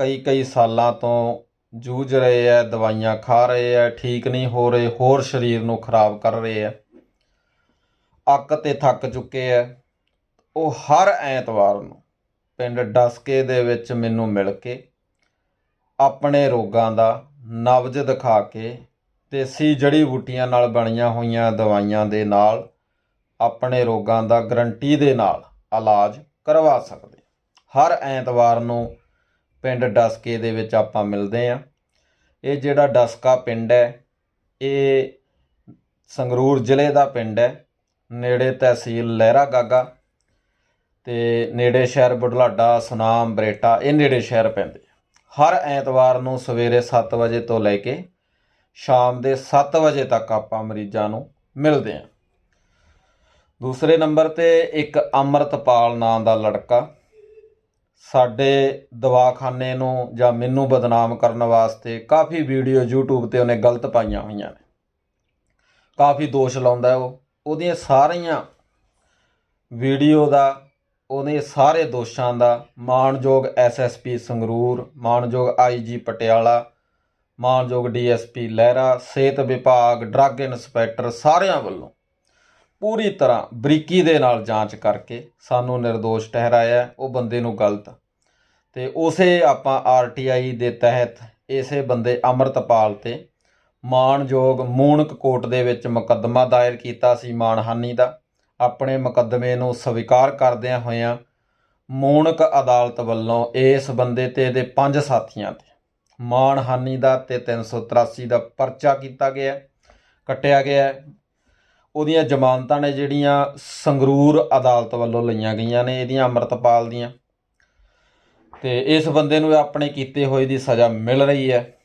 ਕਈ ਕਈ ਸਾਲਾਂ ਤੋਂ ਜੂਝ ਰਹੇ ਆ, ਦਵਾਈਆਂ ਖਾ ਰਹੇ ਆ, ਠੀਕ ਨਹੀਂ ਹੋ ਰਹੇ, ਹੋਰ ਸਰੀਰ ਨੂੰ ਖਰਾਬ ਕਰ ਰਹੇ ਆ। ਅੱਕ ਤੇ ਥੱਕ ਚੁੱਕੇ ਆ। ਉਹ ਹਰ ਐਤਵਾਰ ਨੂੰ ਪਿੰਡ ਡਸਕੇ ਦੇ ਵਿੱਚ ਮੈਨੂੰ ਮਿਲ ਕੇ ਆਪਣੇ ਰੋਗਾਂ ਦਾ ਨਬਜ਼ ਦਿਖਾ ਕੇ ਦੇਸੀ ਜੜੀ ਬੂਟੀਆਂ ਨਾਲ ਬਣੀਆਂ ਹੋਈਆਂ ਦਵਾਈਆਂ ਦੇ ਨਾਲ ਆਪਣੇ ਰੋਗਾਂ ਦਾ ਗਰੰਟੀ ਦੇ ਨਾਲ ਇਲਾਜ ਕਰਵਾ ਸਕਦੇ ਹਰ ਐਤਵਾਰ ਨੂੰ ਪਿੰਡ ਡਸਕੇ ਦੇ ਵਿੱਚ ਆਪਾਂ ਮਿਲਦੇ ਆਂ ਇਹ ਜਿਹੜਾ ਡਸਕਾ ਪਿੰਡ ਹੈ, ਇਹ ਸੰਗਰੂਰ ਜ਼ਿਲ੍ਹੇ ਦਾ ਪਿੰਡ ਹੈ। ਨੇੜੇ ਤਹਿਸੀਲ ਲਹਿਰਾ ਗਾਗਾ ਤੇ ਨੇੜੇ ਸ਼ਹਿਰ ਬੁਢਲਾਡਾ, ਸੁਨਾਮ, ਬਰੇਟਾ, ਇਹ ਨੇੜੇ ਸ਼ਹਿਰ ਪੈਂਦੇ ਹਰ ਐਤਵਾਰ ਨੂੰ ਸਵੇਰੇ 7 ਵਜੇ ਤੋਂ ਲੈ ਕੇ ਸ਼ਾਮ ਦੇ 7 ਵਜੇ ਤੱਕ ਆਪਾਂ ਮਰੀਜ਼ਾਂ ਨੂੰ ਮਿਲਦੇ ਆਂ ਦੂਸਰੇ ਨੰਬਰ ਤੇ ਇੱਕ ਅਮਰਤਪਾਲ ਨਾਂ ਦਾ ਲੜਕਾ ਸਾਡੇ ਦਵਾਖਾਨੇ ਨੂੰ ਜਾਂ ਮੈਨੂੰ ਬਦਨਾਮ ਕਰਨ ਵਾਸਤੇ ਕਾਫੀ ਵੀਡੀਓ YouTube ਤੇ ਉਹਨੇ ਗਲਤ ਪਾਈਆਂ ਹੋਈਆਂ ਨੇ। ਕਾਫੀ ਦੋਸ਼ ਲਾਉਂਦਾ ਉਹ। ਉਹਦੀਆਂ ਸਾਰੀਆਂ ਵੀਡੀਓ ਦਾ ਉਹਦੇ ਸਾਰੇ ਦੋਸ਼ਾਂ ਦਾ ਮਾਣਯੋਗ ਐਸਐਸਪੀ ਸੰਗਰੂਰ ਮਾਣਯੋਗ ਆਈਜੀ ਪਟਿਆਲਾ ਮਾਣਯੋਗ ਡੀਐਸਪੀ ਲਹਿਰਾ, ਸਿਹਤ ਵਿਭਾਗ ਡਰੱਗ ਇਨਸਪੈਕਟਰ ਸਾਰਿਆਂ ਵੱਲੋਂ ਪੂਰੀ ਤਰ੍ਹਾਂ ਬਰੀਕੀ ਦੇ ਨਾਲ ਜਾਂਚ ਕਰਕੇ ਸਾਨੂੰ નિર્ਦੋਸ਼ ਠਹਿਰਾਇਆ ਉਹ ਬੰਦੇ ਨੂੰ ਗਲਤ। ਤੇ ਉਸੇ ਆਪਾਂ ਆਰਟੀਆਈ ਦੇ ਤਹਿਤ ਇਸੇ ਬੰਦੇ ਅਮਰਤਪਾਲ ਤੇ ਮਾਣਯੋਗ ਮੂਣਕ ਕੋਰਟ ਦੇ ਵਿੱਚ ਮੁਕੱਦਮਾ ਦਾਇਰ ਕੀਤਾ ਸੀ ਮਾਣਹਾਨੀ ਦਾ। ਆਪਣੇ ਮੁਕੱਦਮੇ ਨੂੰ ਸਵੀਕਾਰ ਕਰਦਿਆਂ ਹੋਇਆਂ ਮੂਣਕ ਅਦਾਲਤ ਵੱਲੋਂ ਇਸ ਬੰਦੇ ਤੇ ਇਹਦੇ ਪੰਜ ਸਾਥੀਆਂ ਤੇ ਮਾਣਹਾਨੀ ਦਾ ਤੇ 383 ਦਾ ਪਰਚਾ ਕੀਤਾ ਗਿਆ, ਕੱਟਿਆ ਗਿਆ ਉਹਦੀਆਂ ਜ਼ਮਾਨਤਾਂ ਨੇ ਜਿਹੜੀਆਂ ਸੰਗਰੂਰ ਅਦਾਲਤ ਵੱਲੋਂ ਲਈਆਂ ਗਈਆਂ ਨੇ ਇਹਦੀਆਂ ਅਮਰਤਪਾਲ ਦੀਆਂ। ਤੇ ਇਸ ਬੰਦੇ ਨੂੰ ਆਪਣੇ ਕੀਤੇ ਹੋਏ ਦੀ ਸਜ਼ਾ ਮਿਲ ਰਹੀ ਹੈ।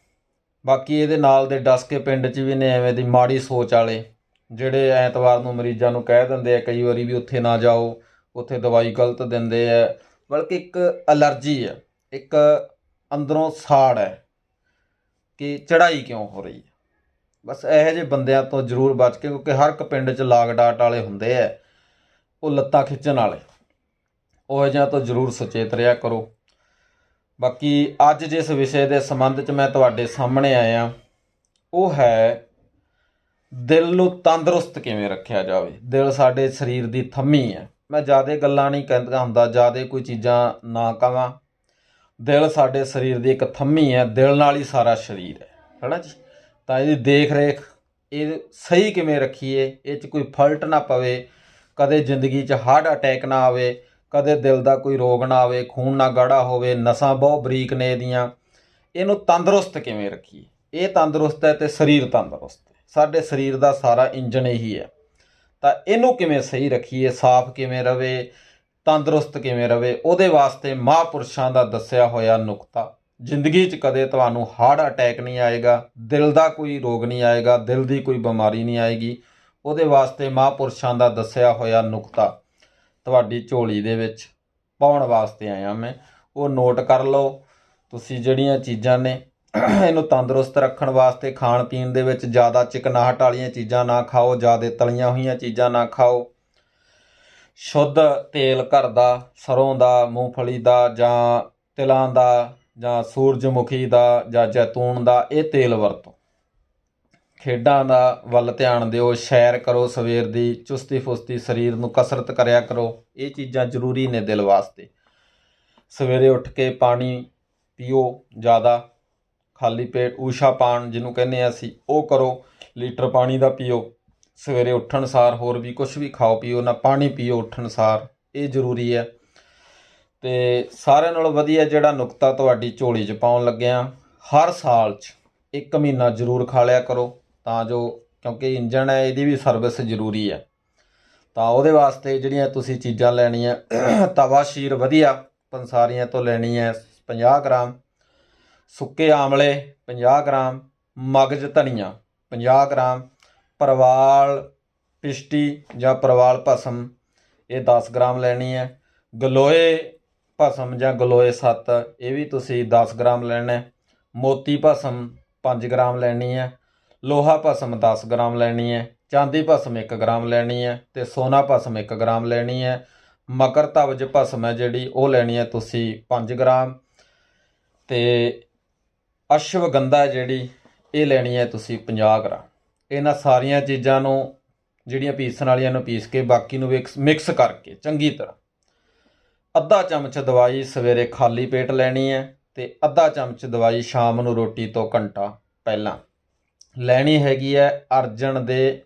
ਬਾਕੀ ਇਹਦੇ ਨਾਲ ਦੇ ਡਸਕੇ ਪਿੰਡ 'ਚ ਵੀ ਨੇ ਐਵੇਂ ਦੀ ਮਾੜੀ ਸੋਚ ਵਾਲੇ, ਜਿਹੜੇ ਐਤਵਾਰ ਨੂੰ ਮਰੀਜ਼ਾਂ ਨੂੰ ਕਹਿ ਦਿੰਦੇ ਆ, ਕਈ ਵਾਰੀ ਵੀ ਉੱਥੇ ਨਾ ਜਾਓ, ਉੱਥੇ ਦਵਾਈ ਗਲਤ ਦਿੰਦੇ ਆ। ਬਲਕਿ ਇੱਕ ਅਲਰਜੀ ਹੈ ਇੱਕ ਅੰਦਰੋਂ ਸਾੜ ਹੈ ਕਿ ਚੜਾਈ ਕਿਉਂ ਹੋ ਰਹੀ ਹੈ? ਬਸ ਇਹੋ ਜਿਹੇ ਬੰਦਿਆਂ ਤੋਂ ਜ਼ਰੂਰ ਬਚ ਕੇ, ਕਿਉਂਕਿ ਹਰ ਇੱਕ ਪਿੰਡ 'ਚ ਲਾਗ ਡਾਟ ਵਾਲੇ ਹੁੰਦੇ ਆ, ਉਹ ਲੱਤਾਂ ਖਿੱਚਣ ਵਾਲੇ। ਉਹ ਜਿਹਾ ਤੋਂ ਜ਼ਰੂਰ ਸੁਚੇਤ ਰਿਹਾ ਕਰੋ। ਬਾਕੀ ਅੱਜ ਜਿਸ ਵਿਸ਼ੇ ਦੇ ਸੰਬੰਧ 'ਚ ਮੈਂ ਤੁਹਾਡੇ ਸਾਹਮਣੇ ਆਇਆ, ਉਹ ਹੈ ਦਿਲ ਨੂੰ ਤੰਦਰੁਸਤ ਕਿਵੇਂ ਰੱਖਿਆ ਜਾਵੇ? ਦਿਲ ਸਾਡੇ ਸਰੀਰ ਦੀ ਥੰਮੀ ਹੈ। ਮੈਂ ਜ਼ਿਆਦਾ ਗੱਲਾਂ ਨਹੀਂ ਕਹਿੰਦਾ ਹੁੰਦਾ, ਜ਼ਿਆਦਾ ਕੋਈ ਚੀਜ਼ਾਂ ਨਾ ਕਹਾਂ। ਦਿਲ ਸਾਡੇ ਸਰੀਰ ਦੀ ਇੱਕ ਥੰਮੀ ਹੈ, ਦਿਲ ਨਾਲ ਹੀ ਸਾਰਾ ਸਰੀਰ ਹੈ। ਹੈਨਾ ਜੀ? ਤਾਂ ਇਹਦੀ ਦੇਖ ਰੇਖ ਇਹ ਸਹੀ ਕਿਵੇਂ ਰੱਖੀਏ, ਇਹ 'ਚ ਕੋਈ ਫਲਟ ਨਾ ਪਵੇ, ਕਦੇ ਜ਼ਿੰਦਗੀ 'ਚ ਹਾਰਟ ਅਟੈਕ ਨਾ ਆਵੇ, ਕਦੇ ਦਿਲ ਦਾ ਕੋਈ ਰੋਗ ਨਾ ਆਵੇ, ਖੂਨ ਨਾ ਗਾੜਾ ਹੋਵੇ, ਨਸਾਂ ਬਹੁਤ ਬਰੀਕ ਨੇ ਇਹਦੀਆਂ। ਇਹਨੂੰ ਤੰਦਰੁਸਤ ਕਿਵੇਂ ਰੱਖੀਏ? ਇਹ ਤੰਦਰੁਸਤ ਹੈ ਤੇ ਸਰੀਰ ਤੰਦਰੁਸਤ ਹੈ। ਸਾਡੇ ਸਰੀਰ ਦਾ ਸਾਰਾ ਇੰਜਣ ਇਹੀ ਹੈ। ਤਾਂ ਇਹਨੂੰ ਕਿਵੇਂ ਸਹੀ ਰੱਖੀਏ, ਸਾਫ਼ ਕਿਵੇਂ ਰਵੇ, ਤੰਦਰੁਸਤ ਕਿਵੇਂ ਰਵੇ, ਉਹਦੇ ਵਾਸਤੇ ਮਹਾਂਪੁਰਸ਼ਾਂ ਦਾ ਦੱਸਿਆ ਹੋਇਆ ਨੁਕਤਾ ਜ਼ਿੰਦਗੀ 'ਚ ਕਦੇ ਤੁਹਾਨੂੰ ਹਾਰਟ ਅਟੈਕ ਨਹੀਂ ਆਏਗਾ, ਦਿਲ ਦਾ ਕੋਈ ਰੋਗ ਨਹੀਂ ਆਏਗਾ, ਦਿਲ ਦੀ ਕੋਈ ਬਿਮਾਰੀ ਨਹੀਂ ਆਏਗੀ। ਉਹਦੇ ਵਾਸਤੇ ਮਹਾਂਪੁਰਸ਼ਾਂ ਦਾ ਦੱਸਿਆ ਹੋਇਆ ਨੁਕਤਾ ਤੁਹਾਡੀ ਝੋਲੀ ਦੇ ਵਿੱਚ ਪਾਉਣ ਵਾਸਤੇ ਆਇਆ ਮੈਂ। ਉਹ ਨੋਟ ਕਰ ਲਓ, ਤੁਸੀਂ ਜਿਹੜੀਆਂ ਚੀਜ਼ਾਂ ਨੇ, ਇਹਨੂੰ ਤੰਦਰੁਸਤ ਰੱਖਣ ਵਾਸਤੇ ਖਾਣ ਪੀਣ ਦੇ ਵਿੱਚ ਜ਼ਿਆਦਾ ਚਿਕਨਾਹਟ ਵਾਲੀਆਂ ਚੀਜ਼ਾਂ ਨਾ ਖਾਓ, ਜ਼ਿਆਦਾ ਤਲੀਆਂ ਹੋਈਆਂ ਚੀਜ਼ਾਂ ਨਾ ਖਾਓ। ਸ਼ੁੱਧ ਤੇਲ ਘਰ ਦਾ, ਸਰੋਂ ਦਾ, ਮੂੰਗਫਲੀ ਦਾ ਜਾਂ ਤਿਲਾਂ ਦਾ ਜਾਂ ਸੂਰਜਮੁਖੀ ਦਾ ਜਾਂ ਜੈਤੂਨ ਦਾ ਇਹ ਤੇਲ ਵਰਤੋ। ਖੇਡਾਂ ਦਾ ਵੱਲ ਧਿਆਨ ਦਿਓ, ਸੈਰ ਕਰੋ, ਸਵੇਰ ਦੀ ਚੁਸਤੀ ਫੁਸਤੀ ਸਰੀਰ ਨੂੰ ਕਸਰਤ ਕਰਿਆ ਕਰੋ, ਇਹ ਚੀਜ਼ਾਂ ਜ਼ਰੂਰੀ ਨੇ ਦਿਲ ਵਾਸਤੇ। ਸਵੇਰੇ ਉੱਠ ਕੇ ਪਾਣੀ ਪੀਓ ਜ਼ਿਆਦਾ, ਖਾਲੀ ਪੇਟ ਊਸ਼ਾ ਪਾਣ ਜਿਹਨੂੰ ਕਹਿੰਦੇ ਆ ਅਸੀਂ, ਉਹ ਕਰੋ, ਲੀਟਰ ਪਾਣੀ ਦਾ ਪੀਓ, ਸਵੇਰੇ ਉੱਠਣ ਸਾਰ ਹੋਰ ਵੀ ਕੁਝ ਵੀ ਖਾਓ ਪੀਓ ਨਾ ਪਾਣੀ ਪੀਓ, ਉੱਠਣ ਸਾਰ, ਇਹ ਜ਼ਰੂਰੀ ਹੈ। ਤੇ ਸਾਰਿਆਂ ਨਾਲੋਂ ਵਧੀਆ ਜਿਹੜਾ ਨੁਕਤਾ ਤੁਹਾਡੀ ਝੋਲੀ 'ਚ ਪਾਉਣ ਲੱਗਿਆ, ਹਰ ਸਾਲ 'ਚ ਇੱਕ ਮਹੀਨਾ ਜ਼ਰੂਰ ਖਾ ਲਿਆ ਕਰੋ, ਤਾਂ ਜੋ ਕਿਉਂਕਿ ਇੰਜਣ ਹੈ, ਇਹਦੀ ਵੀ ਸਰਵਿਸ ਜ਼ਰੂਰੀ ਹੈ। ਤਾਂ ਉਹਦੇ ਵਾਸਤੇ ਜਿਹੜੀਆਂ ਤੁਸੀਂ ਚੀਜ਼ਾਂ ਲੈਣੀਆਂ, ਤਵਾ, ਸ਼ੀਰ ਵਧੀਆ, ਪੰਸਾਰੀਆਂ ਤੋਂ ਲੈਣੀ ਹੈ 50 ਗ੍ਰਾਮ, ਸੁੱਕੇ ਆਮਲੇ 50 ਗ੍ਰਾਮ, ਮਗਜ ਧਨੀਆ 50 ਗ੍ਰਾਮ, ਪਰਵਾਲ ਪਿਸ਼ਟੀ ਜਾਂ ਪਰਵਾਲ ਭਸਮ, ਇਹ 10 ਗ੍ਰਾਮ ਲੈਣੀ ਹੈ। ਗਲੋਏ ਭਸਮ ਜਾਂ ਗਲੋਏ ਸੱਤ, ਇਹ ਵੀ ਤੁਸੀਂ 10 ਗ੍ਰਾਮ ਲੈਣਾ ਹੈ। ਮੋਤੀ ਭਸਮ 5 ਗ੍ਰਾਮ ਲੈਣੀ ਹੈ। ਲੋਹਾ ਭਸਮ 10 ਗ੍ਰਾਮ ਲੈਣੀ ਹੈ। ਚਾਂਦੀ ਭਸਮ 1 ਗ੍ਰਾਮ ਲੈਣੀ ਹੈ ਤੇ ਸੋਨਾ ਭਸਮ 1 ਗ੍ਰਾਮ ਲੈਣੀ ਹੈ। ਮਕਰ ਤਵਜ ਭਸਮ ਹੈ ਜਿਹੜੀ, ਉਹ ਲੈਣੀ ਹੈ ਤੁਸੀਂ 5 ਗ੍ਰਾਮ। ਤੇ ਅਸ਼ਵਗੰਧਾ ਹੈ ਜਿਹੜੀ, ਇਹ ਲੈਣੀ ਹੈ ਤੁਸੀਂ 50 ਗ੍ਰਾਮ। ਇਹਨਾਂ ਸਾਰੀਆਂ ਚੀਜ਼ਾਂ ਨੂੰ, ਜਿਹੜੀਆਂ ਪੀਸਣ ਵਾਲੀਆਂ ਨੂੰ ਪੀਸ ਕੇ ਬਾਕੀ ਨੂੰ ਮਿਕਸ ਮਿਕਸ ਕਰਕੇ, ਚੰਗੀ ਤਰ੍ਹਾਂ। ਅੱਧਾ ਚਮਚ ਦਵਾਈ ਸਵੇਰੇ ਖਾਲੀ ਪੇਟ ਲੈਣੀ ਹੈ ਤੇ ਅੱਧਾ ਚਮਚ ਦਵਾਈ ਸ਼ਾਮ ਨੂੰ ਰੋਟੀ ਤੋਂ ਘੰਟਾ ਪਹਿਲਾਂ। ਲੈਣੀ ਹੈਗੀ ਹੈ ਅਰਜਨ ਦੇ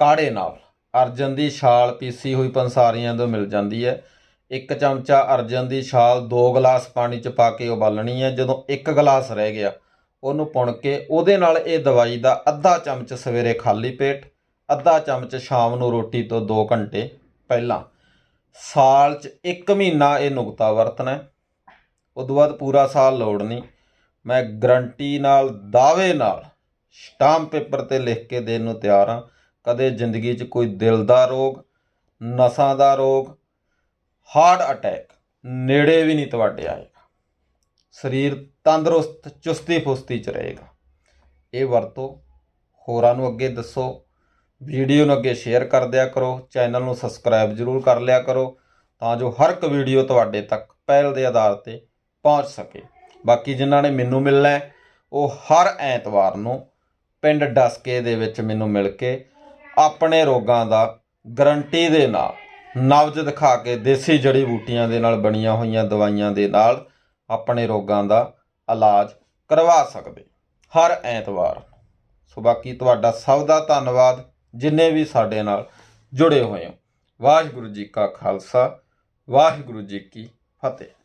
ਕਾੜੇ ਨਾਲ। ਅਰਜਨ ਦੀ ਛਾਲ ਪੀਸੀ ਹੋਈ ਪੰਸਾਰੀਆਂ ਤੋਂ ਮਿਲ ਜਾਂਦੀ ਹੈ। ਇੱਕ ਚਮਚਾ ਅਰਜਨ ਦੀ ਛਾਲ 2 ਗਲਾਸ ਪਾਣੀ ਚ ਪਾ ਕੇ ਉਬਾਲਣੀ ਹੈ। ਜਦੋਂ ਇੱਕ ਗਲਾਸ ਰਹਿ ਗਿਆ, ਉਹਨੂੰ ਪੁਣ ਕੇ ਉਹਦੇ ਨਾਲ ਇਹ ਦਵਾਈ ਦਾ ਅੱਧਾ ਚਮਚ ਸਵੇਰੇ ਖਾਲੀ ਪੇਟ, ਅੱਧਾ ਚਮਚ ਸ਼ਾਮ ਨੂੰ ਰੋਟੀ ਤੋਂ 2 ਘੰਟੇ ਪਹਿਲਾਂ। ਸਾਲ 'ਚ ਇੱਕ ਮਹੀਨਾ ਇਹ ਨੁਕਤਾ ਵਰਤਣਾ ਹੈ। ਉਦੋਂ ਬਾਅਦ ਪੂਰਾ ਸਾਲ ਲੋੜ ਨਹੀਂ। ਮੈਂ ਗਰੰਟੀ ਨਾਲ, ਦਾਅਵੇ ਨਾਲ ਸਟਾਂਪ ਪੇਪਰ ਤੇ ਲਿਖ ਕੇ ਦੇਣ ਨੂੰ ਤਿਆਰ ਹਾਂ। ਕਦੇ ਜ਼ਿੰਦਗੀ 'ਚ ਕੋਈ ਦਿਲ ਦਾ ਰੋਗ, ਨਸਾਂ ਦਾ ਰੋਗ, ਹਾਰਟ ਅਟੈਕ ਨੇੜੇ ਵੀ ਨਹੀਂ ਤੁਹਾਡੇ ਆਏਗਾ। ਸਰੀਰ ਤੰਦਰੁਸਤ ਚੁਸਤੀ ਫੁਸਤੀ 'ਚ ਰਹੇਗਾ। ਇਹ ਵਰਤੋ ਹੋਰਾਂ ਨੂੰ ਅੱਗੇ ਦੱਸੋ। ਵੀਡੀਓ ਨੂੰ ਅੱਗੇ ਸ਼ੇਅਰ ਕਰ ਦਿਆ ਕਰੋ, ਚੈਨਲ ਨੂੰ ਸਬਸਕ੍ਰਾਈਬ ਜ਼ਰੂਰ ਕਰ ਲਿਆ ਕਰੋ, ਤਾਂ ਜੋ ਹਰ ਇੱਕ ਵੀਡੀਓ ਤੁਹਾਡੇ ਤੱਕ ਪਹਿਲ ਦੇ ਆਧਾਰ ਤੇ ਪਹੁੰਚ ਸਕੇ। ਬਾਕੀ ਜਿਨ੍ਹਾਂ ਨੇ ਮੈਨੂੰ ਮਿਲਣਾ ਉਹ ਹਰ ਐਤਵਾਰ ਨੂੰ ਪਿੰਡ ਡਸਕੇ ਦੇ ਵਿੱਚ ਮੈਨੂੰ ਮਿਲ ਕੇ ਆਪਣੇ ਰੋਗਾਂ ਦਾ ਗਰੰਟੀ ਦੇ ਨਾਲ ਨਵਜ ਦਿਖਾ ਕੇ ਦੇਸੀ ਜੜੀ ਬੂਟੀਆਂ ਦੇ ਨਾਲ ਬਣੀਆਂ ਹੋਈਆਂ ਦਵਾਈਆਂ ਦੇ ਨਾਲ ਆਪਣੇ ਰੋਗਾਂ ਦਾ ਇਲਾਜ ਕਰਵਾ ਸਕਦੇ। ਹਰ ਐਤਵਾਰ ਸੋ ਬਾਕੀ ਤੁਹਾਡਾ ਸਭ ਦਾ ਧੰਨਵਾਦ। ਜਿੰਨੇ ਵੀ ਸਾਡੇ ਨਾਲ ਜੁੜੇ ਹੋਏ ਹੋ। ਵਾਹਿਗੁਰੂ ਜੀ ਕਾ ਖਾਲਸਾ, ਵਾਹਿਗੁਰੂ ਜੀ ਕੀ ਫਤਿਹ।